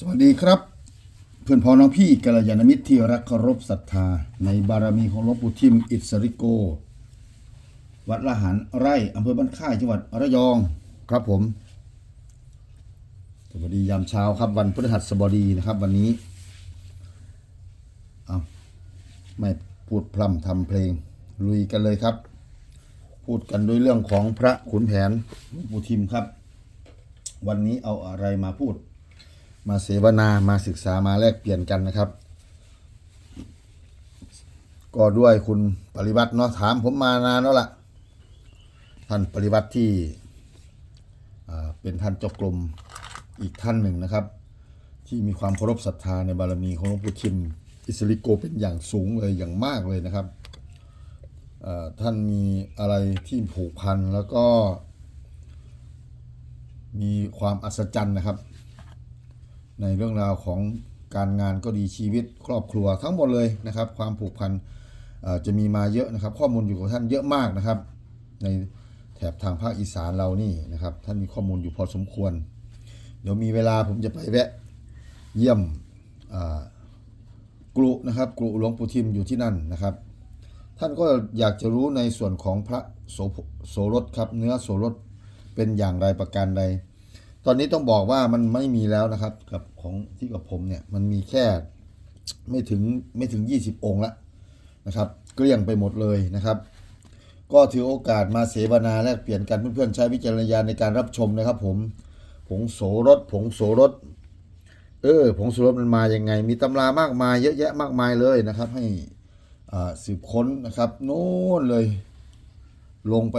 สวัสดีครับ เพื่อนพ้องน้องพี่กัลยาณมิตรที่รักเคารพศรัทธา ในบารมีของหลวงปู่ทิมอิสริโก วัดละหันไร่อำเภอบ้านค่ายจังหวัดระยองครับผม สวัสดียามเช้าครับวันพฤหัสบดีนะครับ วันนี้เอาไม่พูดพร่ำทำเพลงลุยกันเลยครับ พูดกันด้วยเรื่องของพระขุนแผนหลวงปู่ทิมครับ วันนี้เอาอะไรมาพูด มาเสวนามาศึกษามาแลกเปลี่ยนกันนะครับ ก็ด้วยคุณปริวัติเนาะถามผมมานานแล้วล่ะ ท่านปริวัติที่เป็นท่านเจ้ากรมอีกท่านหนึ่งนะครับ ที่มีความเคารพศรัทธาในบารมีของหลวงปู่ทิมอิสริโกเป็นอย่างสูงเลยอย่างมากเลยนะครับท่านมีอะไรที่ผูกพันแล้วก็ มีความอัศจรรย์นะครับ ในเรื่องราวของการงานก็ดีชีวิตครอบครัวทั้งหมดเลยนะครับ ความผูกพันจะมีมาเยอะนะครับ ข้อมูลอยู่กับท่านเยอะมากนะครับ ในแถบทางภาคอีสานเรานี่นะครับ ท่านมีข้อมูลอยู่พอสมควร เดี๋ยวมีเวลาผมจะไปแวะเยี่ยมกรุนะครับกรุหลวงปู่ทิมอยู่ที่นั่นนะครับ ท่านก็อยากจะรู้ในส่วนของพระโสโสรสครับ เนื้อโสรสเป็นอย่างไรประการใด ตอนนี้ต้องบอกว่ามันไม่มีแล้วนะครับ กับของที่กับผมเนี่ยมันมีแค่ไม่ถึงไม่ถึง 20 องค์ละนะครับเกลี้ยงไปหมดเลยนะครับ ก็ถือโอกาสมาเสวนาแลกเปลี่ยนกันเพื่อนๆใช้วิจารณญาณในการรับชมนะครับ ผมผงโสรสผงโสรสเออผงโสรสมันมาอยังไง มีตำรามากมายเยอะแยะมากมายเลยนะครับ ให้สืบค้นนะครับโน่นเลย ลงไป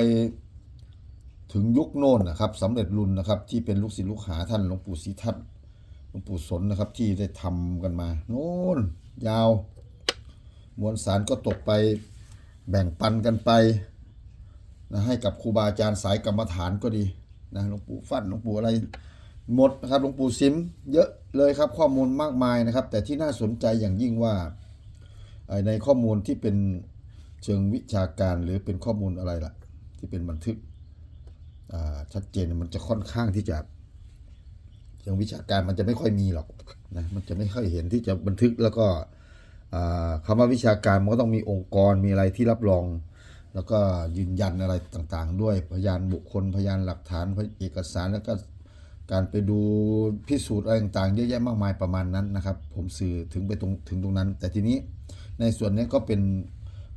ถึงยุคโน้นนะครับสำเร็จรุ่นนะครับที่เป็นลูกศิษย์ลูกหาท่านหลวงปู่ศรีทัตน์หลวงปู่สนนะครับที่ได้ทำกันมา โน้นยาว มวลสารก็ตกไปแบ่งปันกันไปนะให้กับครูบาอาจารย์สายกรรมฐานก็ดีนะหลวงปู่ฟั่นหลวงปู่อะไรหมดนะครับหลวงปู่ซิมเยอะเลยครับข้อมูลมากมายนะครับ แต่ที่น่าสนใจอย่างยิ่งว่าในข้อมูลที่เป็นเชิงวิชาการหรือเป็นข้อมูลอะไรล่ะ ที่เป็นบันทึก ชัดเจนมันจะค่อนข้างที่จะเชิงวิชาการมันจะไม่ค่อยมีหรอกนะมันจะไม่ค่อยเห็นที่จะบันทึกแล้วก็อ่าคำว่าวิชาการมันก็ต้องมีองค์กรมีอะไรที่รับรอง แล้วก็ยืนยันอะไรต่างๆ ด้วยพยานบุคคลพยานหลักฐานเอกสารแล้วก็การไปดูพิสูจน์อะไรต่างๆเยอะแยะมากมายประมาณนั้นนะครับ ผมสื่อถึงไปตรงถึงตรงนั้น แต่ทีนี้ในส่วนนี้ก็เป็น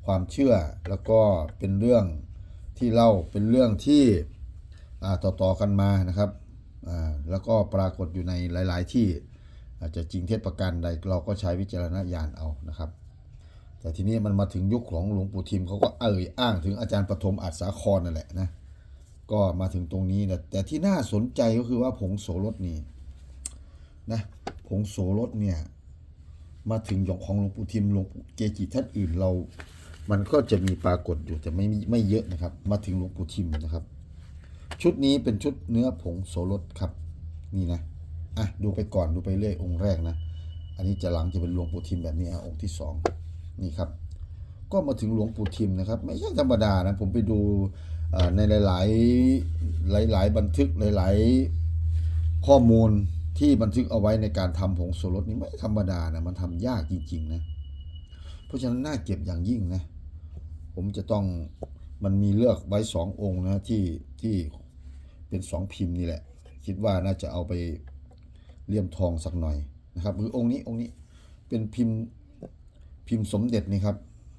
ความเชื่อแล้วก็เป็นเรื่องที่เล่าเป็นเรื่องที่ ต่อๆกันมานะครับแล้วก็ปรากฏอยู่ในหลาย ๆ ที่อาจจะจริงเท็จประการใดเราก็ใช้วิจารณญาณเอานะครับ แต่ทีนี้มันมาถึงยุคของหลวงปู่ทิมเขาก็เอ่ยอ้างถึงอาจารย์ปฐมอัศสาครนั่นแหละนะก็มาถึงตรงนี้นะแต่ที่น่าสนใจก็คือว่าผงโสรสนี่นะผงโสรสเนี่ยมาถึงยของหลวงปู่ทิมหลวงปู่เกจิท่านอื่นเรา มันก็จะมีปรากฏอยู่แต่ไม่ไม่เยอะนะครับ มาถึงหลวงปู่ทิมนะครับ ชุดนี้เป็นชุดเนื้อผงโสรสครับ นี่นะอะดูไปก่อนดูไปเรื่อยองค์แรกนะ อันนี้จะหลังจะเป็นหลวงปู่ทิมแบบนี้อะองค์ที่สองนี่ครับ ก็มาถึงหลวงปู่ทิมนะครับ ไม่ใช่ธรรมดานะผมไปดูในหลาย ๆ หลาย ๆ บันทึกหลาย ๆ ข้อมูลที่บันทึกเอาไว้ในการทำผงโสรสนี่ไม่ธรรมดานะมันทำยากจริง ๆ นะ เพราะฉะนั้นน่าเก็บอย่างยิ่งนะ ผมจะต้องมันมีเลือกไว้สององค์นะที่ที่ เป็นสองพิมพ์นี่แหละ คิดว่าน่าจะเอาไปเลี่ยมทองสักหน่อยนะครับหรือองค์นี้องค์นี้เป็นพิมพ์พิมพ์สมเด็จนี่ครับ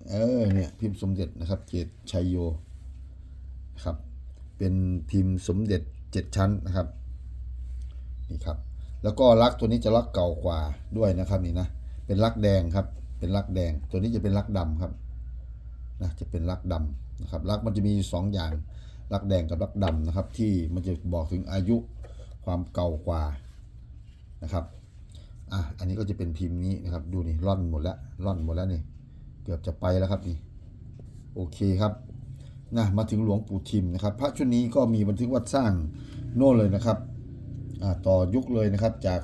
เออเนี่ยพิมพ์สมเด็จนะครับเกตชัยโยนะครับเป็นพิมพ์สมเด็จเจ็ดชั้นนะครับนี่ครับแล้วก็ลักตัวนี้จะลักเก่ากว่าด้วยนะครับนี่นะเป็นลักแดงครับเป็นลักแดงตัวนี้จะเป็นลักดำครับนะจะเป็นลักดำนะครับลักมันจะมีสองอย่าง ลักแดงกับลักดำนะครับ ที่มันจะบอกถึงอายุความเก่ากว่านะครับอะอันนี้ก็จะเป็นพิมพ์นี้นะครับ ดูนี่ร่อนหมดแล้วร่อนหมดแล้วนี่เกือบจะไปแล้วครับนี่โอเคครับนะมาถึงหลวงปู่ทิมนะครับ พระชุดนี้ก็มีบันทึกวัดสร้างโน่นเลยนะครับอ่าต่อยุคเลยนะครับจาก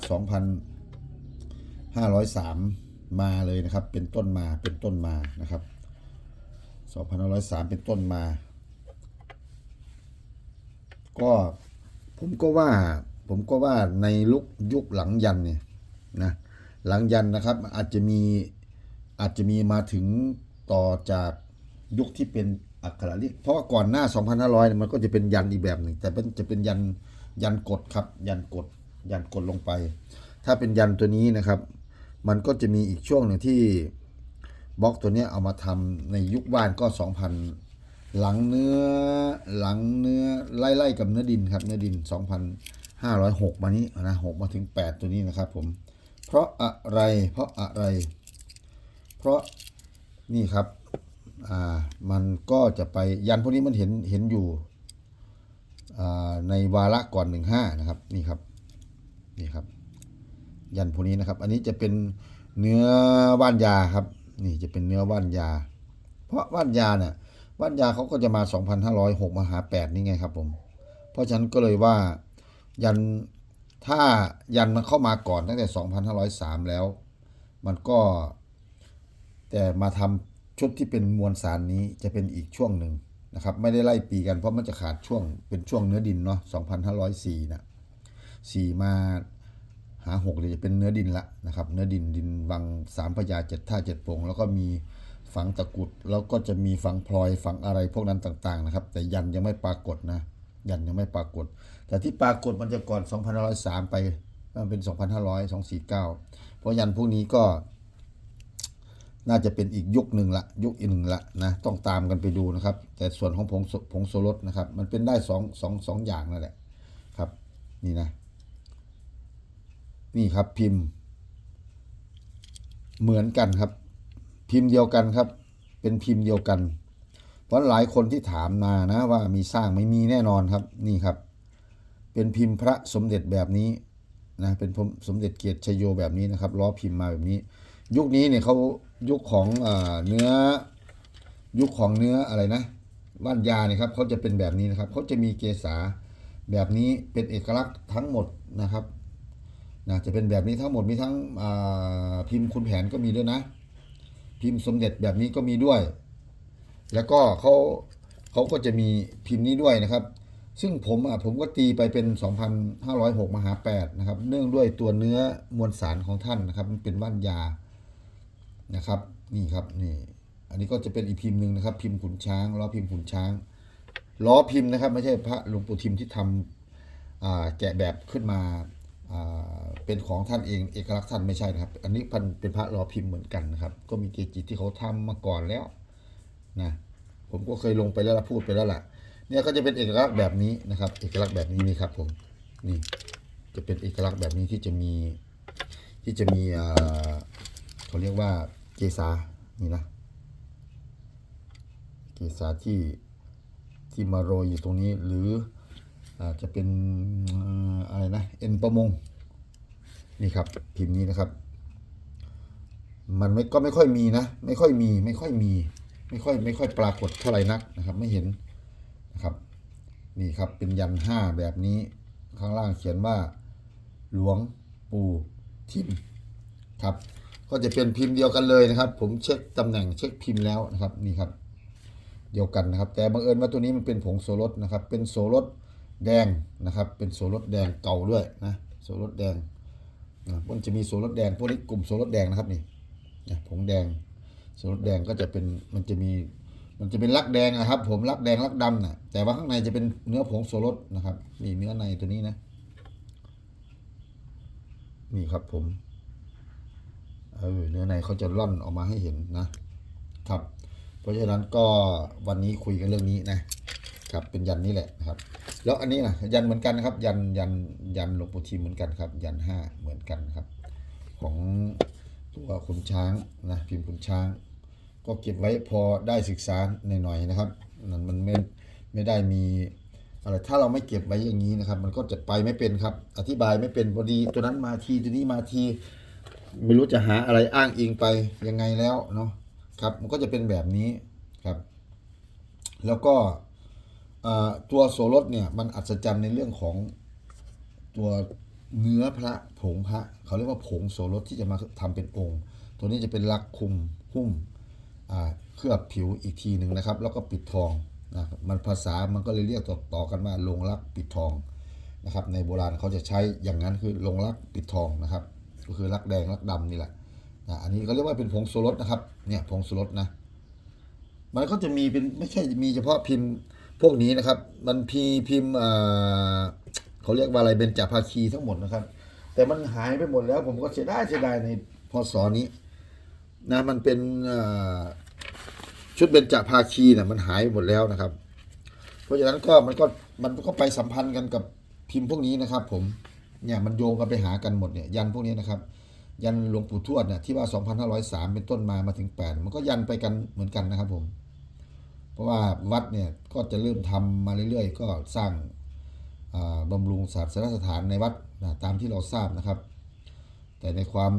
2,503 มาเลยนะครับ เป็นต้นมาเป็นต้นมานะครับ 2503 เป็นต้นมา ก็ผมก็ว่า ผมก็ว่าในลุกยุคหลังยันเนี่ยนะหลังยันนะครับ อาจจะมีอาจจะมีมาถึงต่อจากยุคที่เป็นอักขระลิเพราะว่าก่อนหน้า 2,500เนี่ยมันก็จะเป็นยันอีกแบบหนึ่ง แต่เป็นจะเป็นยันยันกดครับ ยันกดยันกดลงไป ถ้าเป็นยันตัวนี้นะครับ มันก็จะมีอีกช่วงหนึ่งที่บล็อกตัวนี้เอามาทำในยุคบ้านก็ 2,000 หลังเนื้อหลังเนื้อไล่ๆกับเนื้อดินครับเนื้อดิน 2,506 มานี้นะ6มาถึง 8 ตัวนี้นะครับผม เพราะอะไรเพราะอะไร เพราะนี่ครับอ่ามันก็จะไปยันพวกนี้มันเห็นเห็นอยู่อ่าในวาระก่อน 15 นะครับนี่ครับนี่ครับ ยันพวกนี้นะครับ อันนี้จะเป็นเนื้อว่านยาครับ นี่จะเป็นเนื้อว่านยา เพราะว่านยาเนี่ย ว่านยาเขาก็จะมา 2,506 มาหา 8 นี่ไงครับผม เพราะฉะนั้นก็เลยว่ายันถ้ายันมันเข้ามาก่อนตั้งแต่ 2,503 แล้ว มันก็ แต่มาทำชุดที่เป็นมวลสารนี้จะเป็นอีกช่วงหนึ่งนะครับ ไม่ได้ไล่ปีกันเพราะมันจะขาดช่วงเป็นช่วงเนื้อดินเนาะ 2,504นะ4มาหา6เลยจะเป็นเนื้อดินละนะครับ เนื้อดินดินวังสามพระยาเจ็ดท่าเจ็ดโปงแล้วก็มี ฝังตะกุดแล้วก็จะมีฝังพลอยฝังอะไรพวกนั้นต่างๆนะครับ แต่ยันยังไม่ปรากฏนะยันยังไม่ปรากฏ แต่ที่ปรากฏมันจะก่อน2,503ไปมันเป็น 2,500 249 เพราะยันพวกนี้ก็น่าจะเป็นอีกยุคหนึ่งละยุคอีกหนึ่งละนะต้องตามกันไปดูนะครับ แต่ส่วนของผงโซผงโซรสนะครับ มันเป็นได้สองสองสองอย่างนั่นแหละครับนี่นะ นี่ครับพิมพ์ เหมือนกันครับ พิมพ์เดียวกันครับ เป็นพิมพ์เดียวกัน เพราะหลายคนที่ถามมานะว่ามีสร้างไม่มีแน่นอนครับนี่ครับ เป็นพิมพ์พระสมเด็จแบบนี้นะเป็นพระสมเด็จเกียรติชโยแบบนี้นะครับล้อพิมพ์มาแบบนี้ ยุคนี้เนี่ยเขายุคของเอเนื้อยุคของเนื้ออะไรนะว่านยาเนี่ยครับเขาจะเป็นแบบนี้นะครับเขาจะมีเกษาแบบนี้เป็นเอกลักษณ์ทั้งหมดนะครับนะจะเป็นแบบนี้ทั้งหมดมีทั้งพิมพ์คุณแผนก็มีด้วยนะ พิมพ์สมเด็จแบบนี้ก็มีด้วย แล้วก็เขาเขาก็จะมีพิมพ์นี้ด้วยนะครับ ซึ่งผมอะผมก็ตีไปเป็น 2,506 มหา 8 นะครับ เนื่องด้วยตัวเนื้อมวลสารของท่านนะครับ มันเป็นว่านยานะครับ นี่ครับนี่ อันนี้ก็จะเป็นอีกพิมพ์หนึ่งนะครับ พิมพ์ขุนช้างล้อพิมพ์ขุนช้างล้อพิมพ์นะครับ ไม่ใช่พระหลวงปู่ทิมที่ทำแกะแบบขึ้นมา เป็นของท่านเองเอกลักษณ์ท่านไม่ใช่นะครับ อันนี้พันเป็นพระล้อพิมพ์เหมือนกันนะครับ ก็มีเกจิที่เขาทำมาก่อนแล้วนะผมก็เคยลงไปแล้วละพูดไปแล้วล่ะเนี่ยก็จะเป็นเอกลักษณ์แบบนี้นะครับ เอกลักษณ์แบบนี้นี่ครับผมนี่จะเป็นเอกลักษณ์แบบนี้ที่จะมีที่จะมีอ่าเขาเรียกว่าเกษานี่นะเกษาที่ที่มาโรยอยู่ตรงนี้หรือ อาจจะเป็นอะไรนะเอ็นประมงนี่ครับพิมพ์นี้นะครับ มันไม่ก็ไม่ค่อยมีนะ ไม่ค่อยมี ไม่ค่อยมี ไม่ค่อยไม่ค่อยปรากฏเท่าไหร่นักนะครับ ไม่เห็นนะครับ นี่ครับเป็นยันห้าแบบนี้ข้างล่างเขียนว่า หลวงปู่ทิมครับ ก็จะเป็นพิมพ์เดียวกันเลยนะครับ ผมเช็คตำแหน่งเช็คพิมพ์แล้วนะครับนี่ครับ เดียวกันนะครับ แต่บังเอิญว่าตัวนี้มันเป็นผงโซรสนะครับ เป็นโซรส แดงนะครับ เป็นโซรสแดงเก่าด้วยนะโซรสแดงนะมันจะมีโซรสแดงพวกนี้กลุ่มโซรสแดงนะครับนี่นะผงแดงโซรสแดงก็จะเป็นมันจะมีมันจะเป็นลักแดงนะครับ ผมลักแดงลักดำนะแต่ว่าข้างในจะเป็นเนื้อผงโซรสนะครับนี่เนื้อในตัวนี้นะ นี่ครับผมเออเนื้อในเขาจะร่อนออกมาให้เห็นนะครับ เพราะฉะนั้นก็วันนี้คุยกันเรื่องนี้นะ ครับเป็นยันนี่แหละนะครับ แล้วอันนี้นะยันเหมือนกันนะครับ ยันยันยันหลวงปู่ทิมเหมือนกันครับ ยันห้าเหมือนกันครับ ของตัวขุนช้างนะพิมพ์ขุนช้าง ก็เก็บไว้พอได้ศึกษาหน่อยๆนะครับนั่นมันไม่ไม่ได้มีอะไรถ้าเราไม่เก็บไว้อย่างนี้นะครับ มันก็จะไปไม่เป็นครับ อธิบายไม่เป็นพอดีตัวนั้นมาทีตัวนี้มาทีไม่รู้จะหาอะไรอ้างอิงไปยังไงแล้วเนาะครับ มันก็จะเป็นแบบนี้ครับ แล้วก็ ตัวโสรถเนี่ยมันอัศจรรย์ในเรื่องของตัวเนื้อพระผงพระเขาเรียกว่าผงโสรถที่จะมาทำเป็นองค์ ตัวนี้จะเป็นลักคุมหุ้มเคลือบผิวอีกทีหนึ่งนะครับ แล้วก็ปิดทองนะมันภาษามันก็เลยเรียกต่อต่อกันว่าลงลักปิดทองนะครับ ในโบราณเขาจะใช้อย่างนั้นคือลงลักปิดทองนะครับ ก็คือรักแดงรักดำนี่แหละนะอันนี้ก็เรียกว่าเป็นผงชูรสนะครับเนี่ยผงชูรสนะมันก็จะมีเป็นไม่ใช่มีเฉพาะพิมพ์ พวกนี้นะครับ มันพีพิมพ์เขาเรียกว่าอะไรเบญจภาคีทั้งหมดนะครับ แต่มันหายไปหมดแล้ว ผมก็เสียดายเสียดายในพศนี้นะมันเป็นชุดเบญจภาคีเนี่ยมันหายหมดแล้วนะครับ เพราะฉะนั้นก็มันก็มันก็ไปสัมพันธ์กันกับพิมพ์พวกนี้นะครับ ผมเนี่ยมันโยงกันไปหากันหมดเนี่ยยันพวกนี้นะครับ ยันหลวงปู่ทวดเนี่ยที่ว่า 2503 เป็นต้นมามาถึง 8 มันก็ยันไปกันเหมือนกันนะครับผม ราะว่าวัดเนี่ยก็จะเริ่มทำมาเรื่อยๆ ก็สร้างอ่าบำรุงศาสนสถานในวัดนะตามที่เราทราบนะครับ แต่ในความ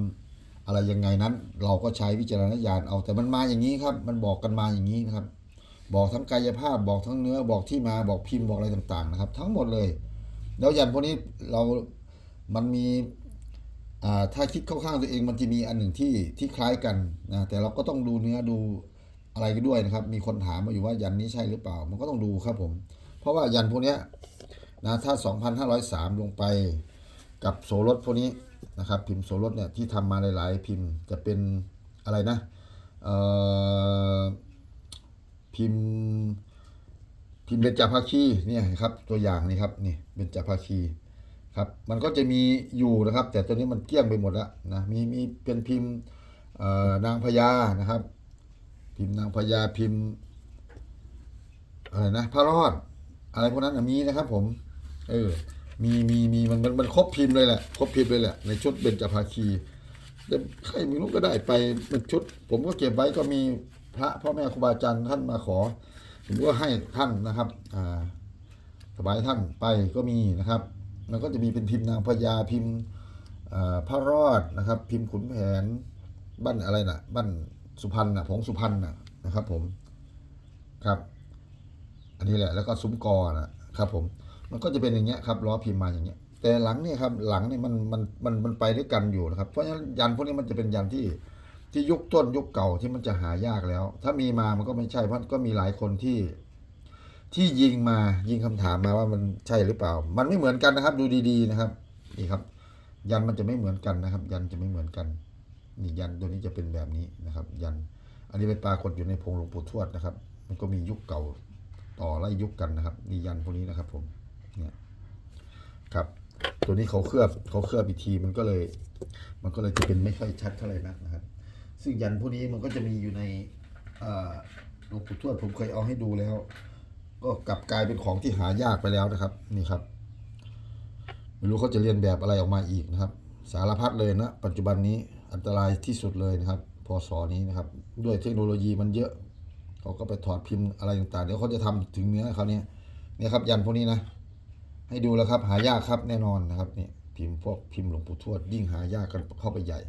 อะไรยังไงนั้น เราก็ใช้วิจารณญาณเอาแต่มันมาอย่างนี้ครับ มันบอกกันมาอย่างนี้นะครับ บอกทั้งกายภาพบอกทั้งเนื้อบอกที่มาบอกพิมพ์บอกอะไรต่างๆนะครับ ทั้งหมดเลยแล้วยันพวกนี้เรามันมีถ้าคิดเข้าข้างตัวเองมันจะมีอันหนึ่งที่ที่คล้ายกันนะแต่เราก็ต้องดูเนื้อดู อะไรกันด้วยนะครับ มีคนถามมาอยู่ว่ายันนี้ใช่หรือเปล่า มันก็ต้องดูครับผม เพราะว่ายันพวกนี้นะถ้า 2,503 ลงไปกับโสรถพวกนี้นะครับ พิมพ์โสรถเนี่ยที่ทำมาหลาย ๆ พิมพ์จะเป็นอะไรนะเอ่อพิมพ์พิมพ์เบญจภาคีเนี่ยครับตัวอย่างนี่ครับนี่เบญจภาคีครับมันก็จะมีอยู่นะครับ แต่ตัวนี้มันเกลี้ยงไปหมดแล้วนะมีมีเป็นพิมพ์นางพญานะครับ พิมพ์นางพญาพิมพ์อะไรนะพระรอด อะไรพวกนั้นมีนะครับ ผม เออ มีมีมีมันมันมันครบพิมพ์เลยแหละครบพิมพ์เลยแหละในชุดเบญจภาคีแต่ใครไม่รู้ก็ได้ไปมันชุด ผมก็เก็บไว้ก็มีพระพ่อแม่ครูบาอาจารย์ท่านมาขอ ผมก็ให้ท่านนะครับ อ่าถวายท่านไปก็มีนะครับมันก็จะมีเป็นพิมพ์นางพญาพิมพ์อ่าพระรอดนะครับ พิมพ์ขุนแผนบ้านอะไรนะบ้าน สุพรรณนะผงสุพรรณนะนะครับ ผมครับ อันนี้แหละแล้วก็ซุ้มกอนะครับ ผม มันก็จะเป็นอย่างเงี้ยครับล้อพิมพ์มาอย่างเงี้ย แต่หลังเนี่ยครับ หลังเนี่ยมันมันมันมันไปด้วยกันอยู่นะครับ เพราะฉะนั้นยันพวกนี้มันจะเป็นยันที่ที่ยุคต้นยุคเก่าที่มันจะหายากแล้ว ถ้ามีมามันก็ไม่ใช่เพราะก็มีหลายคนที่ ที่ยิงมายิงคำถามมาว่ามันใช่หรือเปล่า มันไม่เหมือนกันนะครับ ดูดีๆนะครับ นี่ครับ ยันมันจะไม่เหมือนกันนะครับ ยันจะไม่เหมือนกัน นี่ยันตัวนี้จะเป็นแบบนี้นะครับ ยัน อันนี้เป็นปรากฏอยู่ในพงหลวงปู่ทวดนะครับ มันก็มียุคเก่าต่อไล่ยุคกันนะครับนี่ยันพวกนี้นะครับ ผมเนี่ยครับ ตัวนี้เขาเคลือบเขาเคลือบอีกทีมันก็เลย มันก็เลยจะเป็นไม่ค่อยชัดเท่าไหร่นักนะครับ ซึ่งยันพวกนี้มันก็จะมีอยู่ในหลวงปู่ทวดผมเคยเอาให้ดูแล้ว ก็กลับกลายเป็นของที่หายากไปแล้วนะครับ นี่ครับไม่รู้เขาจะเรียนแบบอะไรออกมาอีกนะครับ สารพัดเลยนะ ปัจจุบันนี้ อันตรายที่สุดเลยนะครับพศนี้นะครับ ด้วยเทคโนโลยีมันเยอะ เขาก็ไปถอดพิมพ์อะไรต่างๆ เดี๋ยวเขาจะทำถึงเนื้อเขาเนี่ยเนี่ยครับยันพวกนี้นะ ให้ดูแล้วครับหายากครับแน่นอนนะครับนี่พิมพ์พวกพิมพ์หลวงปู่ทวดยิ่งหายากกันเข้าไปใหญ่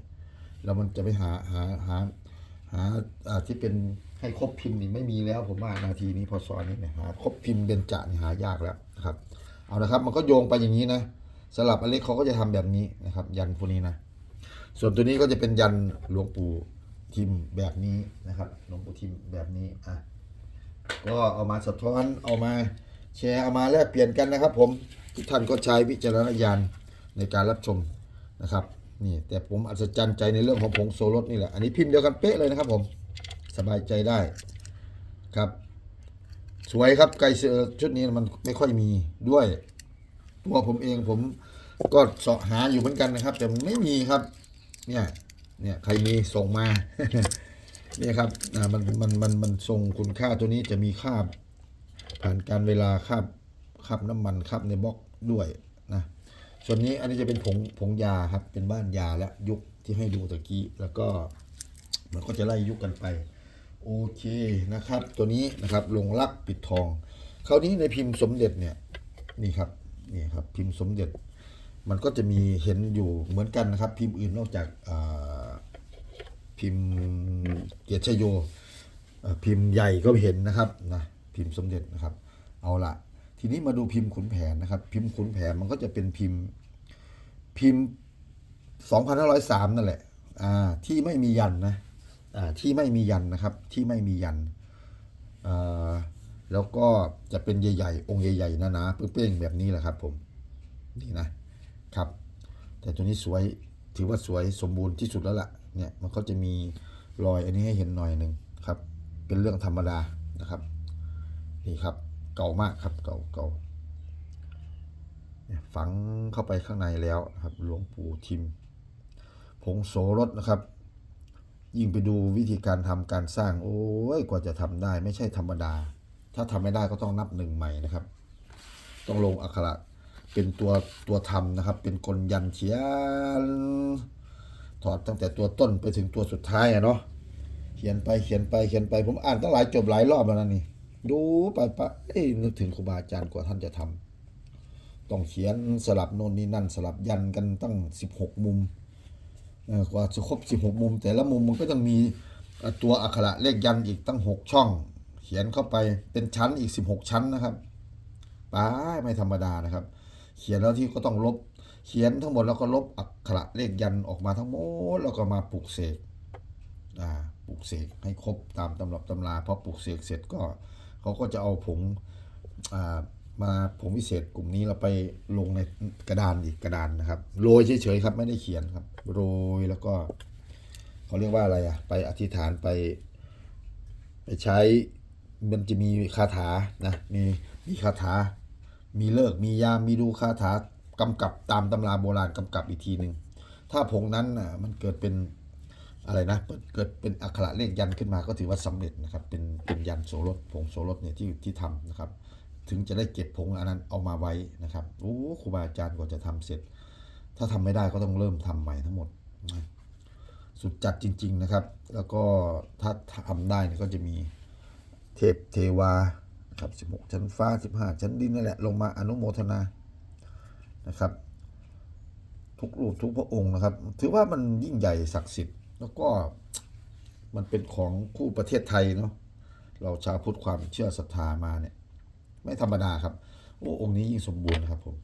แล้วมันจะไปหาหาหาหาที่เป็นให้ครบพิมพ์นี่ไม่มีแล้วผมว่านาทีนี้พอสอนนี่เนี่ยหาครบพิมพ์เบญจนี่หายากแล้วนะครับ เอาละครับ มันก็โยงไปอย่างนี้นะสลับอเล็กเขาก็จะทำแบบนี้นะครับ ยันพวกนี้นะ ส่วนตัวนี้ก็จะเป็นยันหลวงปู่ทิมแบบนี้นะครับ หลวงปู่ทิมแบบนี้อะก็เอามาสะท้อนเอามาแชร์เอามาแลกเปลี่ยนกันนะครับ ผมทุกท่านก็ใช้วิจารณญาณในการรับชมนะครับนี่แต่ผมอัศจรรย์ใจในเรื่องของผงโซรสนี่แหละ อันนี้พิมพ์เดียวกันเป๊ะเลยนะครับ ผมสบายใจได้ครับ สวยครับไก่เสือชุดนี้มันไม่ค่อยมีด้วยตัวผมเองผมก็เสาะหาอยู่เหมือนกันนะครับ แต่ไม่มีครับ เนี่ยเนี่ยใครมีส่งมาเนี่ยครับอ่ามันมันมันมันทรงคุณค่าตัวนี้จะมีคราบผ่านการเวลาคราบคราบน้ำมันคราบในบล็อกด้วยนะส่วนนี้อันนี้จะเป็นผงผงยาครับ เป็นบ้านยาและยุคที่ให้ดูตะกี้แล้วก็มันก็จะไล่ยุคกันไป โอเคนะครับ ตัวนี้นะครับลงลักปิดทอง คราวนี้ในพิมพ์สมเด็จเนี่ยนี่ครับนี่ครับพิมพ์สมเด็จ มันก็จะมีเห็นอยู่เหมือนกันนะครับ พิมพ์อื่นนอกจากพิมพ์เกียรติชโยพิมพ์ใหญ่ก็เห็นนะครับนะพิมพ์สมเด็จนะครับ เอาละทีนี้มาดูพิมพ์ขุนแผนนะครับ พิมพ์ขุนแผนมันก็จะเป็นพิมพ์พิมพ์2503นั่นแหละอ่าที่ไม่มียันนะอ่าที่ไม่มียันนะครับ ที่ไม่มียันอ่าแล้วก็จะเป็นใหญ่ๆ องค์ใหญ่ๆหนาๆเป้งๆแบบนี้แหละครับผมนี่นะ ครับ แต่ตัวนี้สวยถือว่าสวยสมบูรณ์ที่สุดแล้วล่ะเนี่ยมันก็จะมีรอยอันนี้ให้เห็นหน่อยหนึ่งครับ เป็นเรื่องธรรมดานะครับนี่ครับเก่ามากครับเก่าเก่าฝังเข้าไปข้างในแล้วครับหลวงปู่ทิม ผงโสรสนะครับ ยิ่งไปดูวิธีการทำการสร้าง โอ้ยกว่าจะทำได้ไม่ใช่ธรรมดา ถ้าทำไม่ได้ก็ต้องนับหนึ่งใหม่นะครับ ต้องลงอักขระ เป็นตัวตัวทำนะครับ เป็นกลยันเขียนถอดตั้งแต่ตัวต้นไปถึงตัวสุดท้ายอะเนาะเขียนไปเขียนไปเขียนไปผมอ่านตั้งหลายจบหลายรอบแล้วนะนี่ดูไปไปนึกถึงครูบาอาจารย์กว่าท่านจะทำต้องเขียนสลับโน่นนี่นั่นสลับยันกันตั้งสิบหกมุมกว่าจะครบสิบหกมุม แต่ละมุมมันก็ต้องมีตัวอักขระเลขยันอีกตั้งหกช่อง เขียนเข้าไปเป็นชั้นอีกสิบหกชั้นนะครับป้ายไม่ธรรมดานะครับ เขียนแล้วที่ก็ต้องลบ เขียนทั้งหมดแล้วก็ลบอักขระเลขยันออกมาทั้งหมดแล้วก็มาปลุกเสกอ่าปลุกเสกให้ครบตามตำรับตำราพอปลุกเสกเสร็จก็เขาก็จะเอาผงอ่ามาผงวิเศษกลุ่มนี้เราไปลงในกระดานอีกกระดานนะครับโรยเฉยๆครับไม่ได้เขียนครับ โรยแล้วก็เขาเรียกว่าอะไรอะไปอธิษฐานไป ไปใช้มันจะมีคาถานะมีมีคาถา มีเลิกมียามมีดูคาถากำกับตามตำราโบราณกำกับอีกทีหนึ่งถ้าผงนั้นน่ะมันเกิดเป็นอะไรนะเกิดเป็นอักขระเลขยันขึ้นมาก็ถือว่าสำเร็จนะครับเป็นเป็นยันโสรถผงโสรถเนี่ยที่ที่ทำนะครับ ถึงจะได้เก็บผงอันนั้นเอามาไว้นะครับโอ้ครูบาอาจารย์กว่าจะทำเสร็จ ถ้าทำไม่ได้ก็ต้องเริ่มทำใหม่ทั้งหมด สุดจัดจริง ๆนะครับ แล้วก็ถ้าทำได้ก็จะมีเทพเทวา นะครับ16 ชั้นฟ้า 15 ชั้นดินนั่นแหละลงมาอนุโมทนานะครับ ทุกรูปทุกพระองค์นะครับ ถือว่ามันยิ่งใหญ่ศักดิ์สิทธิ์ แล้วก็มันเป็นของคู่ประเทศไทยเนาะเราชาวพุทธความเชื่อศรัทธามาเนี่ย ไม่ธรรมดาครับโอ้องค์นี้ยิ่งสมบูรณ์นะครับผม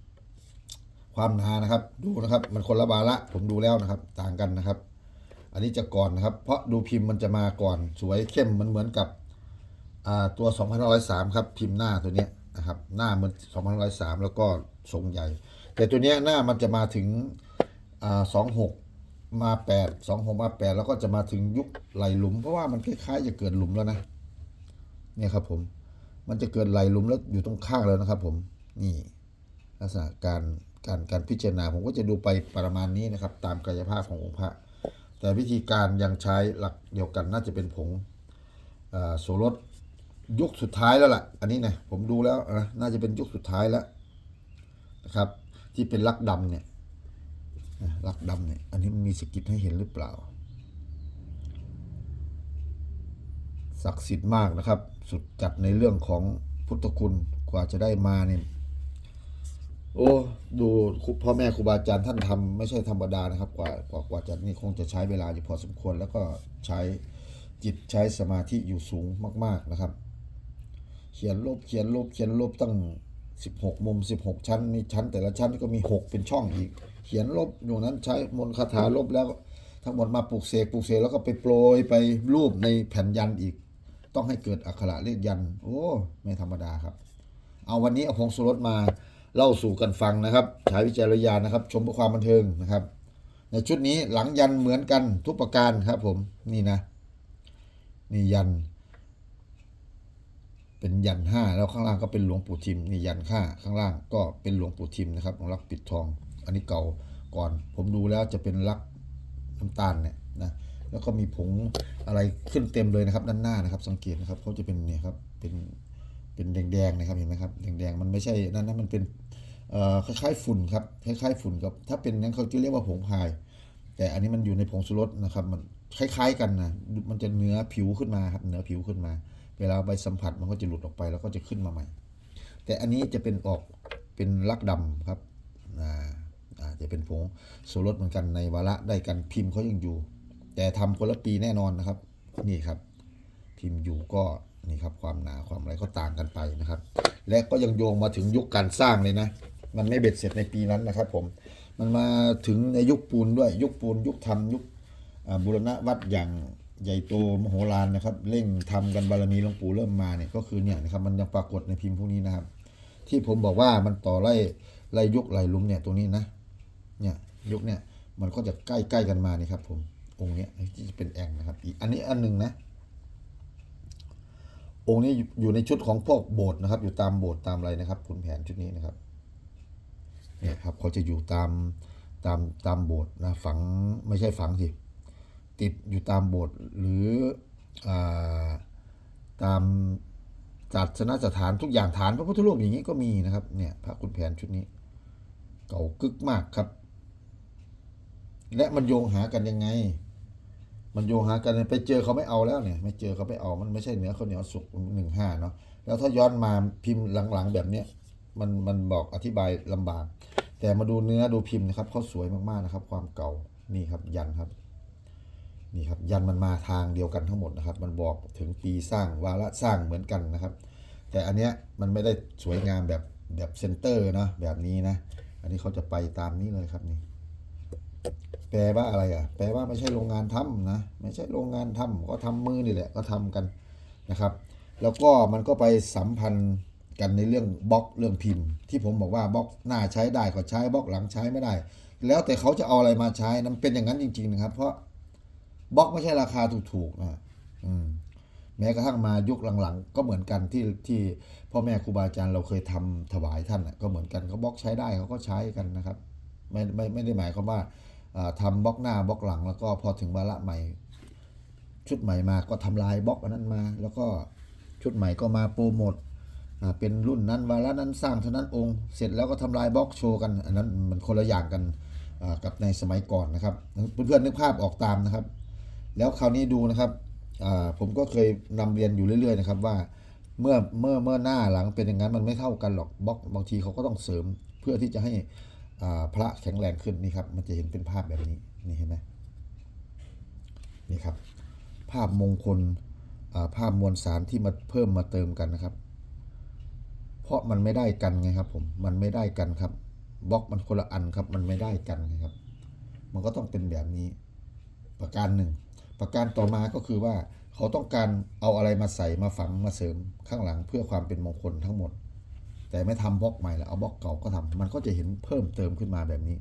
ความหนานะครับ ดูนะครับ มันคนละบาละผมดูแล้วนะครับ ต่างกันนะครับ อันนี้จะก่อนนะครับ เพราะดูพิมพ์มันจะมาก่อนสวยเข้มมันเหมือนกับ ตัว2503ครับพิมพ์หน้าตัวเนี้ยนะครับหน้ามัน2503 แล้วก็ทรงใหญ่ แต่ตัวเนี้ยหน้ามันจะมาถึงอ่า26 มา 8 26 มา 8 แล้วก็จะมาถึงยุคไหลหลุม เพราะว่ามันคล้ายๆจะเกิดหลุมแล้วนะเนี่ยครับผมมันจะเกิดไหลหลุมแล้วอยู่ตรงข้างแล้วนะครับผมนี่ลักษณะการการการพิจารณาผมก็จะดูไปประมาณนี้นะครับ ตามกายภาพขององค์พระ แต่วิธีการยังใช้หลักเดียวกันน่าจะเป็นผงอ่าโสรส ยุคสุดท้ายแล้วล่ะ อันนี้นะผมดูแล้วนะน่าจะเป็นยุคสุดท้ายแล้วนะครับ ที่เป็นลักดำเนี่ยลักดำเนี่ย อันนี้มันมีสกิดให้เห็นหรือเปล่าศักดิ์สิทธิ์มากนะครับ สุดจัดในเรื่องของพุทธคุณกว่าจะได้มาเนี่ยโอ้ดูพ่อแม่ครูบาอาจารย์ท่านทำไม่ใช่ธรรมดานะครับ กว่ากว่ากว่าจะนี่คงจะใช้เวลาอยู่พอสมควร แล้วก็ใช้จิตใช้สมาธิอยู่สูงมาก ๆนะครับ เขียนลบเขียนลบเขียนลบตั้ง 16 มุม 16 ชั้น มีชั้น แต่ละชั้นก็มี 6 เป็นช่องอีก เขียนลบอยู่นั้นใช้มนต์คาถาลบแล้ว ทั้งหมดมาปลูกเสกปลูกเสกแล้วก็ไปโปรยไปรูปในแผ่นยันอีก ต้องให้เกิดอักขระเลขยัน โอ้ ไม่ธรรมดาครับ เอาวันนี้เอาพงสุรสมาเล่าสู่กันฟังนะครับใช้วิจารณญานะครับ ชมเพื่อความบันเทิงนะครับ ในชุดนี้หลังยันเหมือนกันทุกประการครับผมนี่นะนี่ยัน เป็นยันห้าแล้วข้างล่างก็เป็นหลวงปู่ทิมนี่ยันห้าข้างล่างก็เป็นหลวงปู่ทิมนะครับของลักปิดทอง อันนี้เก่าก่อน ผมดูแล้วจะเป็นลักน้ำตาลเนี่ยนะแล้วก็มีผงอะไรขึ้นเต็มเลยนะครับ ด้านหน้านะครับ สังเกตนะครับเขาจะเป็นเนี่ยครับเป็นเป็นแดงๆนะครับเห็นไหมครับแดงๆมันไม่ใช่นั่นนะมันเป็นเอ่อคล้ายๆฝุ่นครับคล้ายๆฝุ่นกับถ้าเป็นนั้นเขาจะเรียกว่าผงพาย แต่อันนี้มันอยู่ในผงสุรสนะครับมันคล้ายๆกันนะมันจะเนื้อผิวขึ้นมาครับเนื้อผิวขึ้นมา เวลาไปสัมผัสมันก็จะหลุดออกไปแล้วก็จะขึ้นมาใหม่ แต่อันนี้จะเป็นออกเป็นลักดำครับอ่าอ่าจะเป็นผงโซรสเหมือนกันในวาระได้กันพิมพ์เขายังอยู่ แต่ทำคนละปีแน่นอนนะครับ นี่ครับ พิมพ์อยู่ก็นี่ครับความหนาความอะไรก็ต่างกันไปนะครับ และก็ยังโยงมาถึงยุคการสร้างเลยนะ มันไม่เบ็ดเสร็จในปีนั้นนะครับผมมันมาถึงในยุคปูนด้วย ยุคปูนยุคธรรมยุคบูรณะวัดอย่าง ใหญ่โตมโหฬารนะครับ เร่งทำกันบารมีหลวงปู่เริ่มมาเนี่ยก็คือเนี่ยนะครับมันยังปรากฏในพิมพ์พวกนี้นะครับ ที่ผมบอกว่ามันต่อไล่ไล่ยุคไล่หลุมเนี่ยตรงนี้นะเนี่ยยุคเนี่ยมันก็จะใกล้ใกล้กันมานี่ครับ ผมองค์เนี้ยที่จะเป็นแองนะครับ อีกอันนี้อันหนึ่งนะ องค์นี้อยู่ในชุดของพวกโบสถ์นะครับ อยู่ตามโบสถ์ตามอะไรนะครับขุนแผนชุดนี้นะครับเนี่ยครับเขาจะอยู่ตามตามตามโบสถ์นะฝังไม่ใช่ฝังสิ ติดอยู่ตามโบสถ์หรืออตามศาสนสถานทุกอย่างฐานพระพุทธรูปอย่างนี้ก็มีนะครับเนี่ยพระขุนแผนชุดนี้ เก่ากึกมากครับ และมันโยงหากันยังไง มันโยงหากันไปเจอเขาไม่เอาแล้วเนี่ยไม่เจอเขาไม่เอามันไม่ใช่เนื้อข้าวเหนียวสุกหนึ่งห้าเนาะแล้วถ้าย้อนมาพิมพ์หลังๆแบบเนี้ยมันมันบอกอธิบายลำบาก แต่มาดูเนื้อดูพิมพ์นะครับเขาสวยมากๆนะครับ ความเก่านี่ครับยันครับ นี่ครับยันมันมาทางเดียวกันทั้งหมดนะครับ มันบอกถึงปีสร้างวาระสร้างเหมือนกันนะครับ แต่อันเนี้ยมันไม่ได้สวยงามแบบแบบเซนเตอร์นะแบบนี้นะ อันนี้เขาจะไปตามนี้เลยครับนี่ แปลว่าอะไรอะ แปลว่าไม่ใช่โรงงานทำนะ ไม่ใช่โรงงานทำก็ทำมือนี่แหละก็ทำกันนะครับ แล้วก็มันก็ไปสัมพันธ์กันในเรื่องบล็อกเรื่องพิมพ์ ที่ผมบอกว่าบล็อกหน้าใช้ได้ก็ใช้บล็อกหลังใช้ไม่ได้ แล้วแต่เขาจะเอาอะไรมาใช้นะมันเป็นอย่างนั้นจริง ๆ นะครับ เพราะ บล็อกไม่ใช่ราคาถูกๆนะอืมแม้กระทั่งมายุคหลังๆ ก็เหมือนกันที่ที่พ่อแม่ครูบาอาจารย์เราเคยทำถวายท่านก็เหมือนกันเขาบล็อกใช้ได้เขาก็ใช้กันนะครับไม่ไม่ไม่ได้หมายความว่าอ่าทำบล็อกหน้าบล็อกหลัง แล้วก็พอถึงวาระใหม่ ชุดใหม่มาก็ทำลายบล็อกอันนั้นมา แล้วก็ชุดใหม่ก็มาโปรโมทเป็นรุ่นนั้นวาระนั้นสร้างเท่านั้นองค์ เสร็จแล้วก็ทำลายบล็อกโชว์กัน อันนั้นมันคนละอย่างกันกับในสมัยก่อนนะครับ เพื่อนๆนึกภาพออกตามนะครับ แล้วคราวนี้ดูนะครับผมก็เคยนำเรียนอยู่เรื่อย ๆ นะครับว่าเมื่อเมื่อเมื่อหน้าหลังเป็นอย่างนั้นมันไม่เท่ากันหรอกบล็อกบางทีเขาก็ต้องเสริมเพื่อที่จะให้พระแข็งแรงขึ้นนี่ครับมันจะเห็นเป็นภาพแบบนี้นี่เห็นไหมนี่ครับ ภาพมงคลภาพมวลสารที่มาเพิ่มมาเติมกันนะครับ เพราะมันไม่ได้กันไงครับผมมันไม่ได้กันครับบล็อกมันคนละอันครับมันไม่ได้กันไงครับ มันก็ต้องเป็นแบบนี้ประการหนึ่ง ประการต่อมาก็คือว่าเขาต้องการเอาอะไรมาใส่มาฝังมาเสริมข้างหลังเพื่อความเป็นมงคลทั้งหมด แต่ไม่ทำบล็อกใหม่แล้วเอาบล็อกเก่าก็ทำมันก็จะเห็นเพิ่มเติมขึ้นมาแบบนี้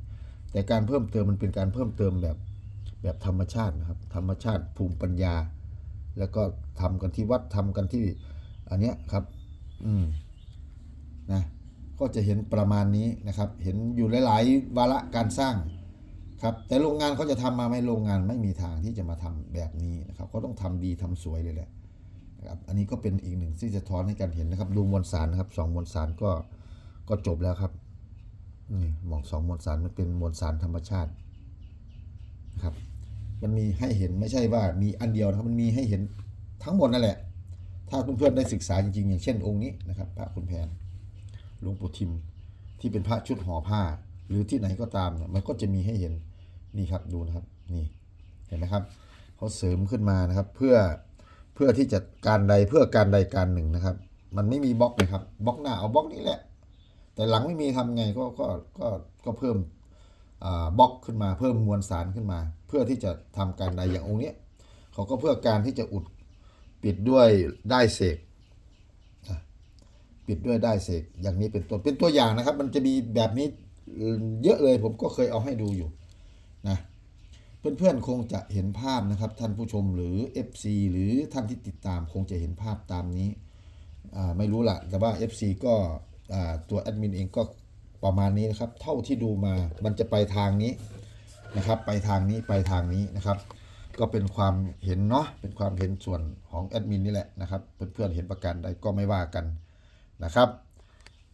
แต่การเพิ่มเติมมันเป็นการเพิ่มเติมแบบแบบธรรมชาตินะครับ ธรรมชาติภูมิปัญญา แล้วก็ทำกันที่วัดทำกันที่อันเนี้ยครับ อืมนะก็จะเห็นประมาณนี้นะครับ เห็นอยู่หลาย ๆ วาระการสร้าง ครับแต่โรงงานเขาจะทำมาไหมโรงงานไม่มีทางที่จะมาทำแบบนี้นะครับเขาต้องทำดีทำสวยเลยแหละนะครับอันนี้ก็เป็นอีกหนึ่งที่จะท้อนให้กันเห็นนะครับ ดูมวลสารนะครับสองมวลสารก็ก็จบแล้วครับนี่มองสองมวลสารมันเป็นมวลสารธรรมชาตินะครับ มันมีให้เห็นไม่ใช่ว่ามีอันเดียวนะครับมันมีให้เห็นทั้งหมดนั่นแหละ ถ้าเพื่อนๆได้ศึกษาจริงๆอย่างเช่นองค์นี้นะครับ พระคุณแผนหลวงปู่ทิมที่เป็นพระชุดห่อผ้า หรือที่ไหนก็ตามเนี่ยมันก็จะมีให้เห็นนี่ครับดูนะครับนี่เห็นไหมครับเขาเสริมขึ้นมานะครับ เพื่อเพื่อที่จะการใดเพื่อการใดการหนึ่งนะครับ มันไม่มีบล็อกเลยครับบล็อกหน้าเอาบล็อกนี้แหละ แต่หลังไม่มีทำไงก็ก็ก็ก็เพิ่มบล็อกขึ้นมาเพิ่มมวลสารขึ้นมา เพื่อที่จะทำการใดอย่างองค์นี้เขาก็เพื่อการที่จะอุดปิดด้วยได้เสกปิดด้วยได้เสกอย่างนี้เป็นต้นเป็นตัวอย่างนะครับ มันจะมีแบบนี้ เยอะเลยผมก็เคยเอาให้ดูอยู่นะเพื่อนๆคงจะเห็นภาพนะครับ ท่านผู้ชมหรือ FC หรือท่านที่ติดตามคงจะเห็นภาพตามนี้ไม่รู้ละแต่ว่า FC ก็ตัวแอดมินเองก็ประมาณนี้นะครับ เท่าที่ดูมามันจะไปทางนี้นะครับ ไปทางนี้ไปทางนี้นะครับ ก็เป็นความเห็นเนาะเป็นความเห็นส่วนของแอดมินนี่แหละนะครับ เพื่อนๆเห็นประการใดก็ไม่ว่ากันนะครับ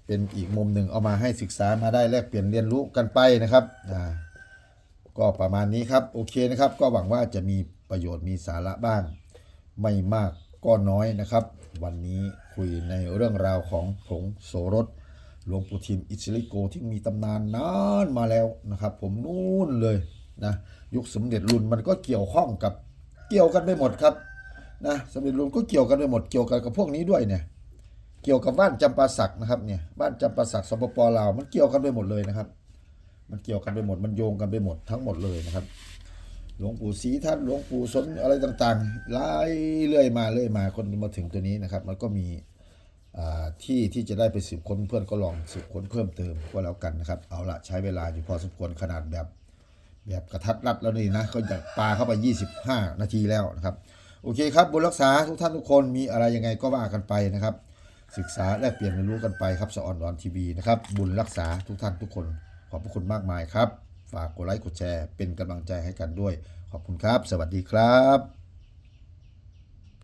เป็นอีกมุมหนึ่งเอามาให้ศึกษามาได้แลกเปลี่ยนเรียนรู้กันไปนะครับอ่าก็ประมาณนี้ครับโอเคนะครับ ก็หวังว่าจะมีประโยชน์มีสาระบ้าง ไม่มากก็น้อยนะครับ วันนี้คุยในเรื่องราวของผงโสรสหลวงปู่ทิมอิสริโกที่มีตำนานนานมาแล้วนะครับ ผมนู่นเลยนะยุคสมเด็จรุ่นมันก็เกี่ยวข้องกับเกี่ยวกันไปหมดครับนะสมเด็จรุ่นก็เกี่ยวกันไปหมดเกี่ยวกันกับพวกนี้ด้วยเนี่ย เกี่ยวกับบ้านจำปาสักนะครับเนี่ยบ้านจำปาสักสปปลาวมันเกี่ยวกันไปหมดเลยนะครับ มันเกี่ยวกันไปหมดมันโยงกันไปหมดทั้งหมดเลยนะครับ หลวงปู่ศรีท่านหลวงปู่สนอะไรต่างๆไล่เรื่อยมาเรื่อยมาคนมาถึงตัวนี้นะครับ มันก็มีที่ที่จะได้ไปสืบค้นเพื่อนก็ลองสืบค้นเพิ่มเติมก็แล้วกันนะครับ เอาละใช้เวลาอยู่พอสมควรขนาดแบบ แบบกระทัดรัดแล้วนี่นะก็จะปาเข้าไป 25 นาทีแล้วนะครับ โอเคครับบุญรักษาทุกท่านทุกคนมีอะไรยังไงก็ว่ากันไปนะครับ ศึกษาและเปลี่ยนเรียนรู้กันไปครับสอนรอนทีวีนะครับ บุญรักษาทุกท่านทุกคน ขอบพระคุณมากมายครับ ฝากกดไลค์กดแชร์ เป็นกำลังใจให้กันด้วย ขอบคุณครับ สวัสดีครับ